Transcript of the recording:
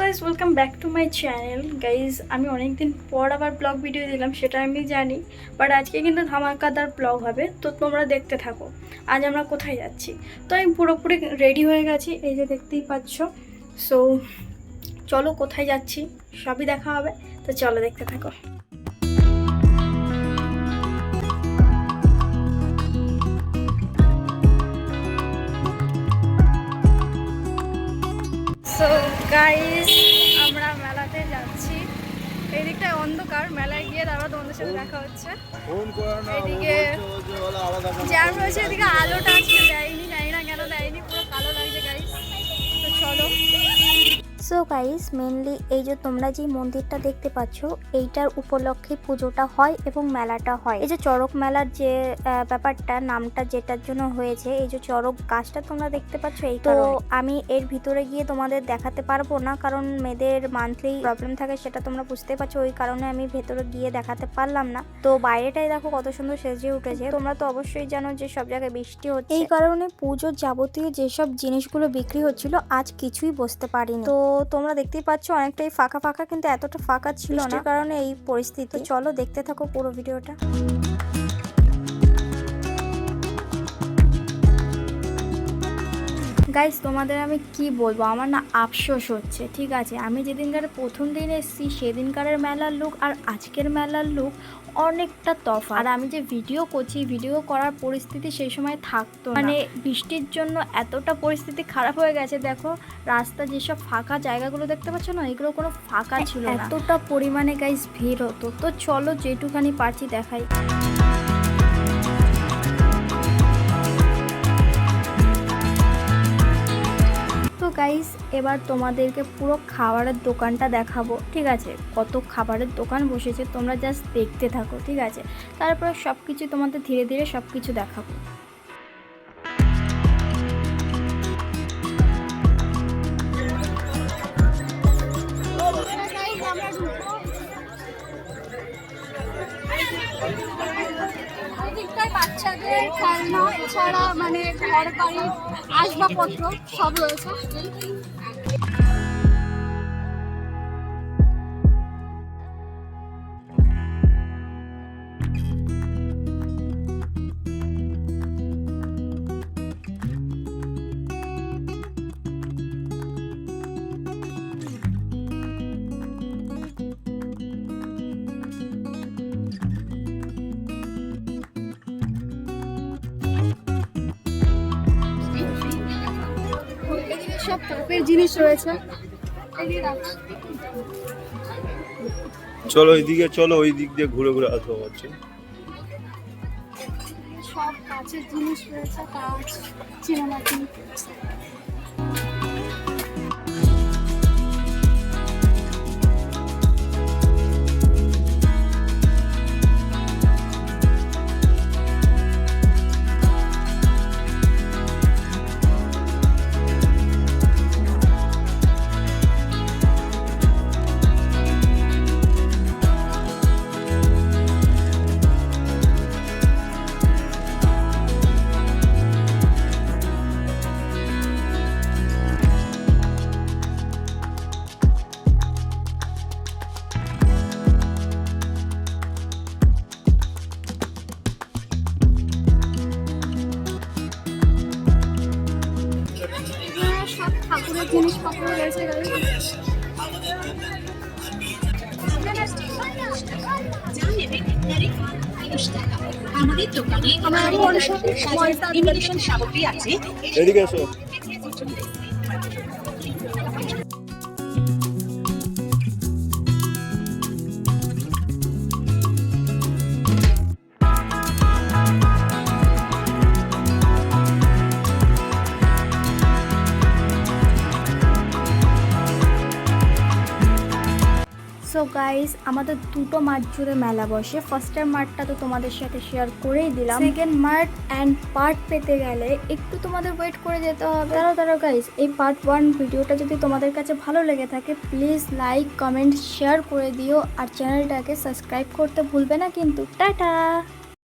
Guys welcome back to my channel guys আমি অনেক দিন পর আবার ব্লগ ভিডিও দিলাম, সেটা আমি জানি বাট আজকে কিন্তু ধামাকাদার ব্লগ হবে, তো তোমরা দেখতে থাকো। আজ আমরা কোথায় যাচ্ছি? তো আমি পুরোপুরি রেডি হয়ে গেছি, এই যে দেখতেই পাচ্ছ। সো চলো কোথায় যাচ্ছি, সবই দেখা হবে, তো চলো দেখতে থাকো। সো গাইস আমরা মেলাতে যাচ্ছি। এই দিকটা অন্ধকার মেলায় গিয়ে তারপর তোমাদের সাথে দেখা হচ্ছে। ওরা জ্যাম রয়েছে এদিকে আলোটা আজকে দেয়নি জানি না কেন দেয়নি পুরো কালো লাগছে গাইস তো চলো। সো গাইস মেনলি এই যে তোমরা যে মন্দিরটা দেখতে পাচ্ছ এইটার উপলক্ষে পুজোটা হয় এবং মেলাটা হয়। এই যে চড়ক মেলার যে ব্যাপারটা নামটা যেটার জন্য হয়েছে এই যে চড়ক গাছটা তোমরা দেখতে পাচ্ছ এই তো আমি এর ভিতরে গিয়ে তোমাদের দেখাতে পারব না কারণ মেয়েদের মান্থলি প্রবলেম থাকে সেটা তোমরা বুঝতে পারছ ওই কারণে আমি ভেতরে গিয়ে দেখাতে পারলাম না। তো বাইরেটাই দেখো কত সুন্দর সেজে উঠেছে। তোমরা তো অবশ্যই জানো যে সব জায়গায় বৃষ্টি হচ্ছে। এই কারণে পুজোর যাবতীয় যেসব জিনিসগুলো বিক্রি হচ্ছিল আজ কিছুই বসতে পারিনি। তো তোমরা দেখতেই পাচ্ছ অনেকটাই ফাঁকা ফাঁকা কিন্তু এতটা ফাঁকা ছিল না। কারণে এই পরিস্থিতি। চলো দেখতে থাকো পুরো ভিডিওটা। গাইস তোমাদের আমি কি বলব? আমার না আফসোস হচ্ছে ঠিক আছে? আমি যেদিনকার প্রথম দিন এসেছি সেদিনকারের মেলার লুক আর আজকের মেলার লুক অনেকটা তফাৎ। আর আমি যে ভিডিও করছি ভিডিও করার পরিস্থিতি সেই সময় থাকতো মানে বৃষ্টির জন্য এতটা পরিস্থিতি খারাপ হয়ে গেছে দেখো রাস্তা যেসব ফাঁকা জায়গাগুলো দেখতে পাচ্ছ না এগুলো কোনো ফাঁকা ছিল এতটা পরিমাণে গাইস ভিড় হতো। তো চলো যেটুখানি পারছি দেখাই। এবার তোমাদেরকে পুরো খাবারের দোকানটা দেখাবো, ঠিক আছে? কত খাবারের দোকান বসেছে তোমরা জাস্ট দেখতে থাকো, ঠিক আছে? তারপর সব কিছু তোমাদের ধীরে ধীরে সব কিছু দেখাবো। খেলনা এছাড়া মানে ঘর আসবাবপত্র সব রয়েছে। কাপের জিনিস রয়েছে। চলো ওইদিকে চলো ওই দিক দিয়ে ঘুরে ঘুরে আসব হচ্ছে সব কাছের জিনিস রয়েছে কাজ চিনামাটি ঠাকুরের জিনিসপত্র রয়েছে আমাদের দোকানে সামগ্রী আছে। এদিকে গাইস আমাদের দুটো মাঠ জুড়ে মেলা বসে। ফার্স্টের মার্টটা তো তোমাদের সাথে শেয়ার করেই দিলাম। সেকেন্ড মাঠ অ্যান্ড পার্ট পেতে গেলে একটু তোমাদের ওয়েট করে যেতে হবে। তারা তারা গাইস এই পার্ট ওয়ান ভিডিওটা যদি তোমাদের কাছে ভালো লেগে থাকে প্লিজ লাইক কমেন্ট শেয়ার করে দিও। আর চ্যানেলটাকে সাবস্ক্রাইব করতে ভুলবে না কিন্তু। টাটা!